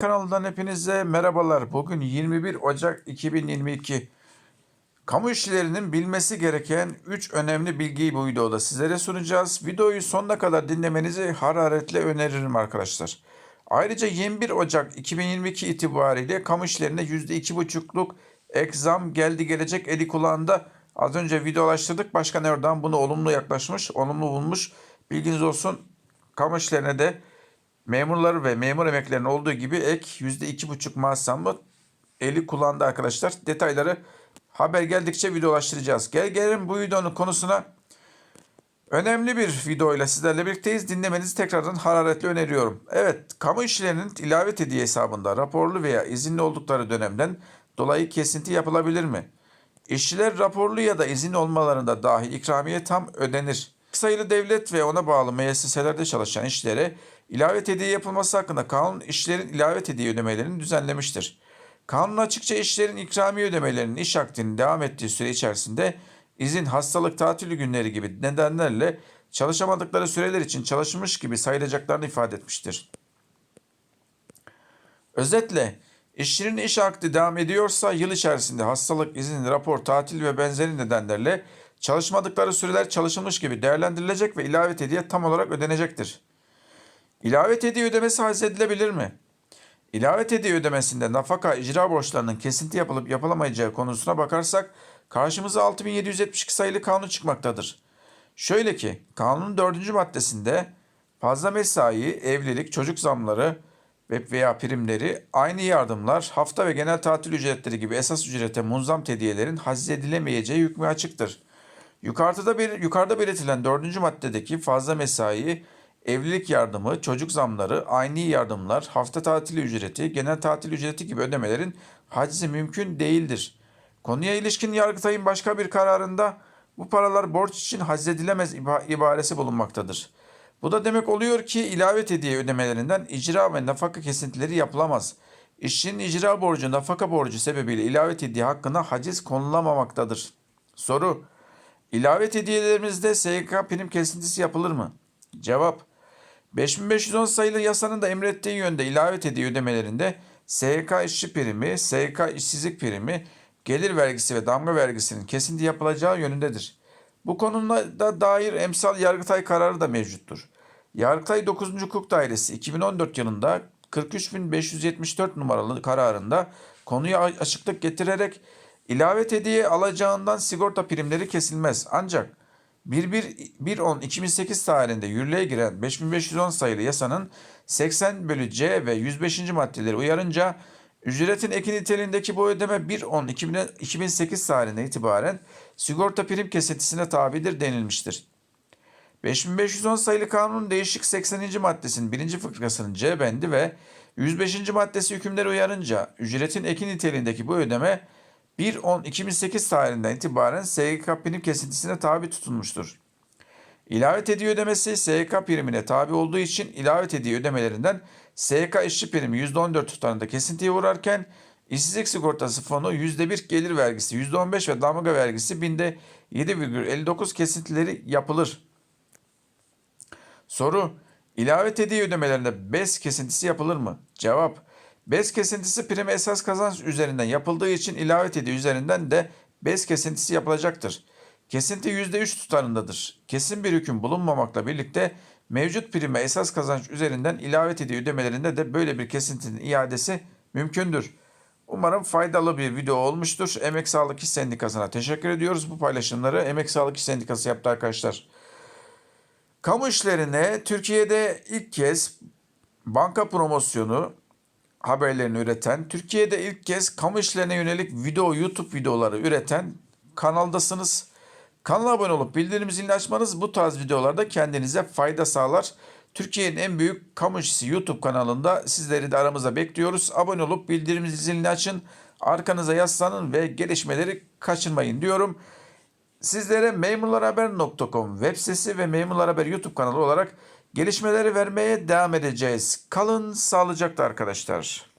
Kanalından hepinize merhabalar. Bugün 21 Ocak 2022. Kamu işçilerinin bilmesi gereken 3 önemli bilgiyi bu videoda sizlere sunacağız. Videoyu sonuna kadar dinlemenizi hararetle öneririm arkadaşlar. Ayrıca 21 Ocak 2022 itibariyle kamu işçilerine %2,5'luk ek zam geldi gelecek eli kulağında. Az önce videolaştırdık. Başkan Erdoğan bunu olumlu yaklaşmış, olumlu bulmuş. Bilginiz olsun. Kamu işçilerine de memurları ve memur emeklerinin olduğu gibi ek %2,5 maaş zammı eli kullandı arkadaşlar. Detayları haber geldikçe videolaştıracağız. Gel gelelim bu videonun konusuna. Önemli bir videoyla sizlerle birlikteyiz. Dinlemenizi tekrardan hararetle öneriyorum. Evet, kamu işçilerinin ilave hediye hesabında raporlu veya izinli oldukları dönemden dolayı kesinti yapılabilir mi? İşçiler raporlu ya da izinli olmalarında dahi ikramiye tam ödenir. Sayılı devlet ve ona bağlı müesseselerde çalışan işçilere ilave hediye yapılması hakkında kanun işçilerin ilave hediye ödemelerini düzenlemiştir. Kanun açıkça işçilerin ikramiye ödemelerinin iş akdinin devam ettiği süre içerisinde izin, hastalık, tatil günleri gibi nedenlerle çalışamadıkları süreler için çalışmış gibi sayılacaklarını ifade etmiştir. Özetle işçinin iş akdi devam ediyorsa yıl içerisinde hastalık, izin, rapor, tatil ve benzeri nedenlerle çalışmadıkları süreler çalışılmış gibi değerlendirilecek ve ilave hediye tam olarak ödenecektir. İlave hediye ödemesi hazredilebilir mi? İlave hediye ödemesinde nafaka icra borçlarının kesinti yapılıp yapılamayacağı konusuna bakarsak karşımıza 6772 sayılı kanun çıkmaktadır. Şöyle ki kanunun 4. maddesinde fazla mesai, evlilik, çocuk zamları ve veya primleri, aynı yardımlar, hafta ve genel tatil ücretleri gibi esas ücrete munzam hediyelerin haczedilemeyeceği hükmü açıktır. Yukarıda bir yukarıda belirtilen 4. maddedeki fazla mesai, evlilik yardımı, çocuk zamları, aynı yardımlar, hafta tatili ücreti, genel tatil ücreti gibi ödemelerin hacizi mümkün değildir. Konuya ilişkin Yargıtay'ın başka bir kararında bu paralar borç için haczedilemez iba- ibaresi bulunmaktadır. Bu da demek oluyor ki ilave hediye ödemelerinden icra ve nafaka kesintileri yapılamaz. İşçinin icra borcu, nafaka borcu sebebiyle ilave hediye hakkında haciz konulamamaktadır. Soru İlave hediyelerimizde SGK prim kesintisi yapılır mı? Cevap 5510 sayılı yasanın da emrettiği yönde ilave hediye ödemelerinde SGK işçi primi, SGK işsizlik primi, gelir vergisi ve damga vergisinin kesinti yapılacağı yönündedir. Bu konuda dair emsal Yargıtay kararı da mevcuttur. Yargıtay 9. Hukuk Dairesi 2014 yılında 43574 numaralı kararında konuya açıklık getirerek ilave hediye alacağından sigorta primleri kesilmez. Ancak 1.10.2008 tarihinde yürürlüğe giren 5510 sayılı yasanın 80 bölü C ve 105. maddeleri uyarınca ücretin eki niteliğindeki bu ödeme 1.10.2008 tarihine itibaren sigorta prim kesintisine tabidir denilmiştir. 5510 sayılı kanunun değişik 80. maddesinin 1. fıkrasının C bendi ve 105. maddesi hükümleri uyarınca ücretin eki niteliğindeki bu ödeme 1.10.2008 tarihinden itibaren SGK prim kesintisine tabi tutulmuştur. İlave hediye ödemesi SGK primine tabi olduğu için ilave hediye ödemelerinden SGK işçi primi %14 tutarında kesintiye uğrarken işsizlik sigortası fonu %1 gelir vergisi %15 ve damga vergisi binde 7,59 kesintileri yapılır. Soru İlave hediye ödemelerinde BES kesintisi yapılır mı? Cevap BES kesintisi prim esas kazanç üzerinden yapıldığı için ilave hediye üzerinden de BES kesintisi yapılacaktır. Kesinti %3 tutarındadır. Kesin bir hüküm bulunmamakla birlikte mevcut prime esas kazanç üzerinden ilave hediye ödemelerinde de böyle bir kesintinin iadesi mümkündür. Umarım faydalı bir video olmuştur. Emek Sağlık İş Sendikası'na teşekkür ediyoruz. Bu paylaşımları Emek Sağlık İş Sendikası yaptı arkadaşlar. Kamu işlerine Türkiye'de ilk kez banka promosyonu haberlerini üreten, Türkiye'de ilk kez kamu işlerine yönelik video, YouTube videoları üreten kanaldasınız. Kanala abone olup bildirim zilini açmanız bu tarz videolarda kendinize fayda sağlar. Türkiye'nin en büyük kamu işçisi YouTube kanalında sizleri de aramıza bekliyoruz. Abone olup bildirim zilini açın, arkanıza yaslanın ve gelişmeleri kaçırmayın diyorum. Sizlere memurlarhaber.com web sitesi ve Memurlar YouTube kanalı olarak gelişmeleri vermeye devam edeceğiz. Kalın sağlıcakla arkadaşlar.